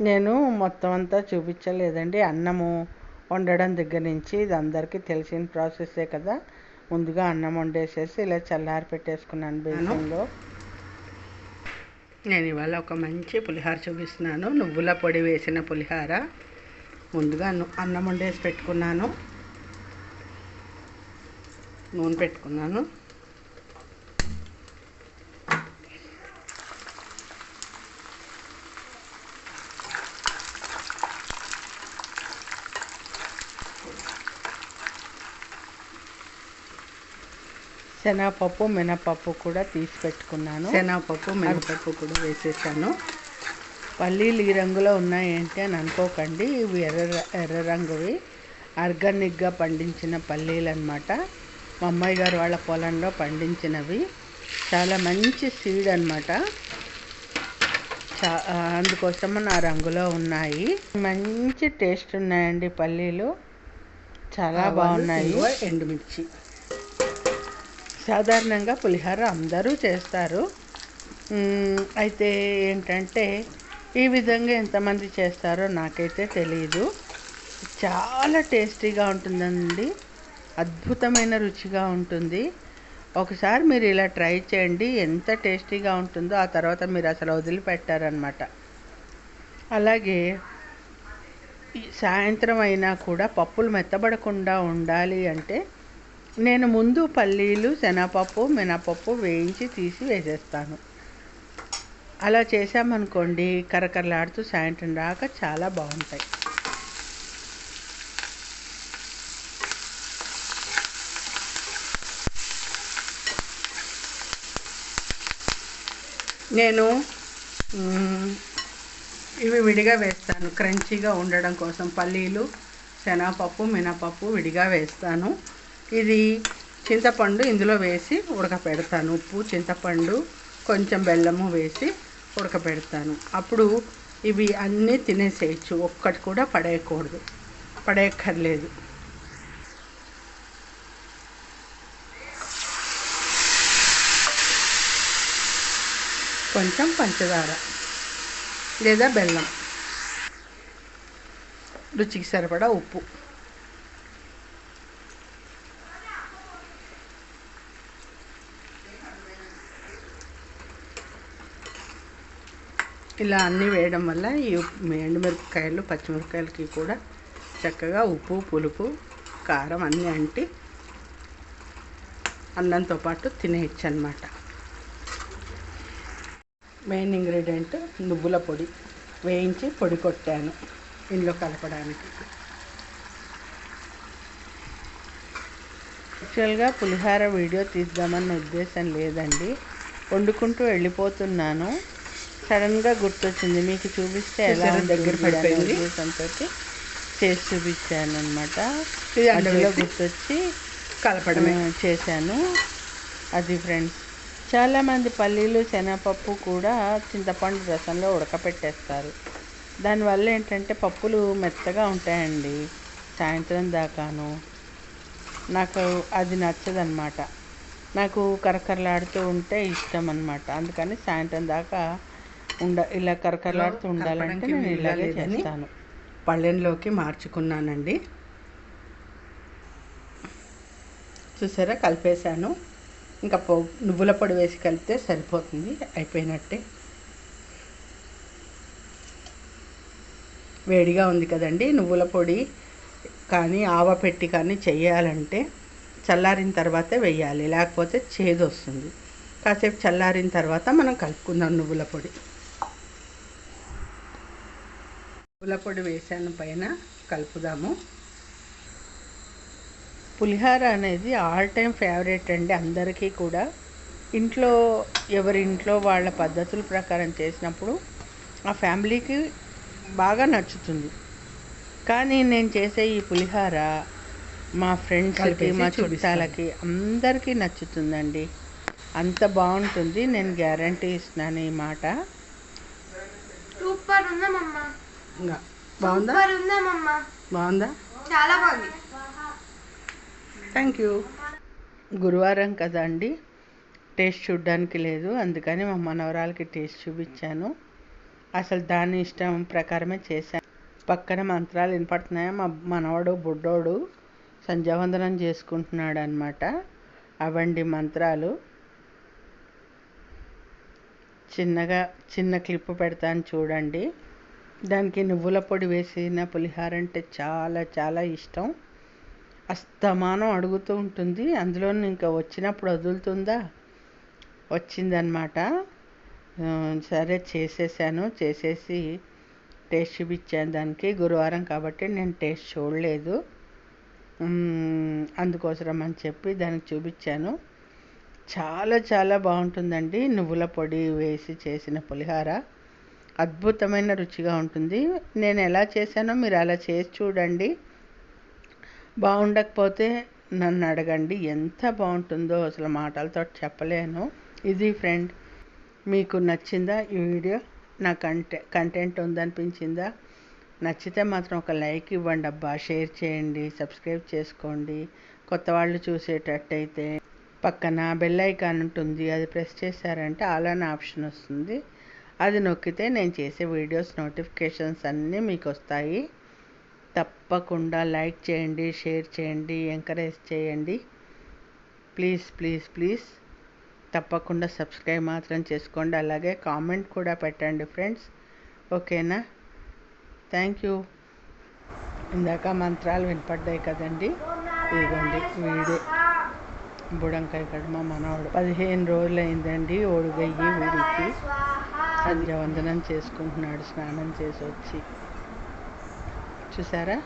నేను మొత్తం అంతా చూపించలేదండి. అన్నము వండడం దగ్గర నుంచి ఇది అందరికీ తెలిసిన ప్రాసెసే కదా. ముందుగా అన్నం వండేసేసి ఇలా చల్లారి పెట్టేసుకున్నాను బేసన్లో. నేను ఇవాళ ఒక మంచి పులిహార చూపిస్తున్నాను. నువ్వుల పొడి వేసిన పులిహార. ముందుగా అన్నం వండేసి పెట్టుకున్నాను. నూనె పెట్టుకున్నాను. శనగపప్పు మినపప్పు కూడా తీసి పెట్టుకున్నాను. శనగపప్పు మినపప్పు కూడా వేసేసాను. పల్లీలు ఈ రంగులో ఉన్నాయి ఏంటి అని అనుకోకండి. ఇవి ఎర్ర ఎర్ర రంగువి. ఆర్గానిక్గా పండించిన పల్లీలు అనమాట మా అమ్మాయి గారు వాళ్ళ పొలంలో పండించినవి. చాలా మంచి సీడ్ అనమాట చా అందుకోసం ఆ రంగులో ఉన్నాయి. మంచి టేస్ట్ ఉన్నాయండి పల్లీలు. చాలా బాగున్నాయి. ఎండుమిర్చి. సాధారణంగా పులిహోర అందరూ చేస్తారు. అయితే ఏంటంటే ఈ విధంగా ఎంతమంది చేస్తారో నాకైతే తెలియదు చాలా టేస్టీగా ఉంటుందండి. అద్భుతమైన రుచిగా ఉంటుంది. ఒకసారి మీరు ఇలా ట్రై చేయండి. ఎంత టేస్టీగా ఉంటుందో ఆ తర్వాత మీరు అసలు వదిలిపెట్టారనమాట అలాగే సాయంత్రం అయినా కూడా పప్పులు మెత్తబడకుండా ఉండాలి అంటే నేను ముందు పల్లీలు శనగపప్పు మినపప్పు వేయించి తీసి వేసేస్తాను. అలా చేసామనుకోండి కరకరలాడుతూ సాయంత్రం దాకా చాలా బాగుంటాయి. నేను ఇవి విడిగా వేస్తాను. క్రంచీగా ఉండడం కోసం పల్లీలు శనగపప్పు మినపప్పు విడిగా వేస్తాను. ఇది చింతపండు ఇందులో వేసి ఉడకపెడతాను. ఉప్పు చింతపండు కొంచెం బెల్లము వేసి ఉడకపెడతాను. అప్పుడు ఇవి అన్నీ తినేసేయచ్చు. ఒక్కటి కూడా పడేయకూడదు. పడేయక్కర్లేదు. కొంచెం పంచదార లేదా బెల్లం. రుచికి సరిపడా ఉప్పు. ఇలా అన్నీ వేయడం వల్ల ఈ ఎండుమిరపకాయలు పచ్చిమిరపకాయలకి కూడా చక్కగా ఉప్పు పులుపు కారం అన్నీ అంటి అన్నంతో పాటు తినేయచ్చు అనమాట మెయిన్ ఇంగ్రీడియంట్ నువ్వుల పొడి. వేయించి పొడి కొట్టాను ఇందులో కలపడానికి. యాక్చువల్గా పులిహార వీడియో తీద్దామన్న ఉద్దేశం లేదండి. వండుకుంటూ వెళ్ళిపోతున్నాను. సడన్గా గుర్తొచ్చింది. మీకు చూపిస్తే ఎలా దగ్గర పడిపోయింది. చేసి చూపించాను అనమాట అందులో గుర్తొచ్చి కలపడమే. చేశాను. అది ఫ్రెండ్స్ చాలామంది పల్లీలు శనగపప్పు కూడా చింతపండు రసంలో ఉడకపెట్టేస్తారు. దానివల్ల ఏంటంటే పప్పులు మెత్తగా ఉంటాయండి. సాయంత్రం దాకాను. నాకు అది నచ్చదన్నమాట. నాకు కరకరలాడుతూ ఉంటే ఇష్టం అన్నమాట అందుకని సాయంత్రం దాకా ఉండ ఇలా కరకరలాడుతూ ఉండాలంటే నేను ఇలాగే చేస్తాను. పళ్ళెంలోకి మార్చుకున్నానండి. చూసారా? కలిపేశాను. ఇంకా పొ నువ్వుల పొడి వేసి కలిపితే సరిపోతుంది. అయిపోయినట్టే. వేడిగా ఉంది కదండి. నువ్వుల పొడి కానీ ఆవ పెట్టి కానీ చెయ్యాలంటే చల్లారిన తర్వాతే వేయాలి. లేకపోతే చేదు వస్తుంది కాసేపు చల్లారిన తర్వాత మనం కలుపుకుందాం నువ్వుల పొడి నువ్వుల పొడి వేసాను పైన కలుపుదాము. పులిహార అనేది ఆల్ టైమ్ ఫేవరెట్ అండి అందరికీ కూడా. ఇంట్లో ఎవరి ఇంట్లో వాళ్ళ పద్ధతుల ప్రకారం చేసినప్పుడు ఆ ఫ్యామిలీకి బాగా నచ్చుతుంది. కానీ నేను చేసే ఈ పులిహార మా ఫ్రెండ్స్కి మా. చుట్టాలకి అందరికీ నచ్చుతుందండి. అంత బాగుంటుంది నేను గ్యారంటీ ఇస్తున్నాను ఈ మాట. సూపర్ ఉందమ్మా. ఇంకా. బాగుందా? బాగుందా? చాలా బాగుంది. Thank you. గురువారం కదా అండి. టేస్ట్ చూడడానికి లేదు అందుకని మా మనవరాలకి టేస్ట్ చూపించాను. అసలు దాని ఇష్టం ప్రకారమే చేశాను పక్కన మంత్రాలు వినపడుతున్నాయి? మా మనవడు బుడ్డోడు సంధ్యావందనం చేసుకుంటున్నాడు అనమాట అవండి మంత్రాలు. చిన్నగా చిన్న క్లిప్ పెడతాను చూడండి. దానికి నువ్వుల పొడి వేసిన పులిహార అంటే చాలా చాలా ఇష్టం. అస్తమానం అడుగుతూ ఉంటుంది. అందులో ఇంకా వచ్చినప్పుడు వదులుతుందా? వచ్చిందనమాట సరే చేసేసాను. చేసేసి టేస్ట్ చూపించాను దానికి. గురువారం కాబట్టి నేను టేస్ట్ చూడలేదు. అందుకోసం అని చెప్పి దానికి చూపించాను. చాలా చాలా బాగుంటుందండి. నువ్వుల పొడి వేసి చేసిన పులిహోర. అద్భుతమైన రుచిగా ఉంటుంది. నేను ఎలా చేశానో మీరు అలా చేసి చూడండి. బాగుండకపోతే నన్ను అడగండి. ఎంత బాగుంటుందో అసలు మాటలతో చెప్పలేను. ఇది ఫ్రెండ్ మీకు నచ్చిందా ఈ వీడియో? నా కంటె కంటెంట్ ఉందనిపించిందా? నచ్చితే మాత్రం ఒక లైక్ ఇవ్వండి అబ్బా. షేర్ చేయండి సబ్స్క్రైబ్ చేసుకోండి. కొత్త వాళ్ళు చూసేటట్టయితే పక్కన బెల్ ఐకాన్ ఉంటుంది అది ప్రెస్ చేశారంటే అలానే ఆప్షన్ వస్తుంది. అది నొక్కితే నేను చేసే వీడియోస్ నోటిఫికేషన్స్ అన్నీ మీకు వస్తాయి తప్పకుండా లైక్ చేయండి షేర్ చేయండి ఎంకరేజ్ చేయండి. Please please please. తప్పకుండా సబ్స్క్రైబ్ మాత్రం చేసుకోండి. అలాగే కామెంట్ కూడా పెట్టండి ఫ్రెండ్స్. ఓకేనా? Thank you. ఇందాక మంత్రాలు వినపడ్డాయి కదండి. ఇదిగోండి వీడే బుడంకాయ కడుమ మనవాడు. పదిహేను రోజులు అయిందండి ఓడిగయ్యి వీడికి. సంధ్యావందనం చేసుకుంటున్నాడు స్నానం చేసి వచ్చి చూసారా?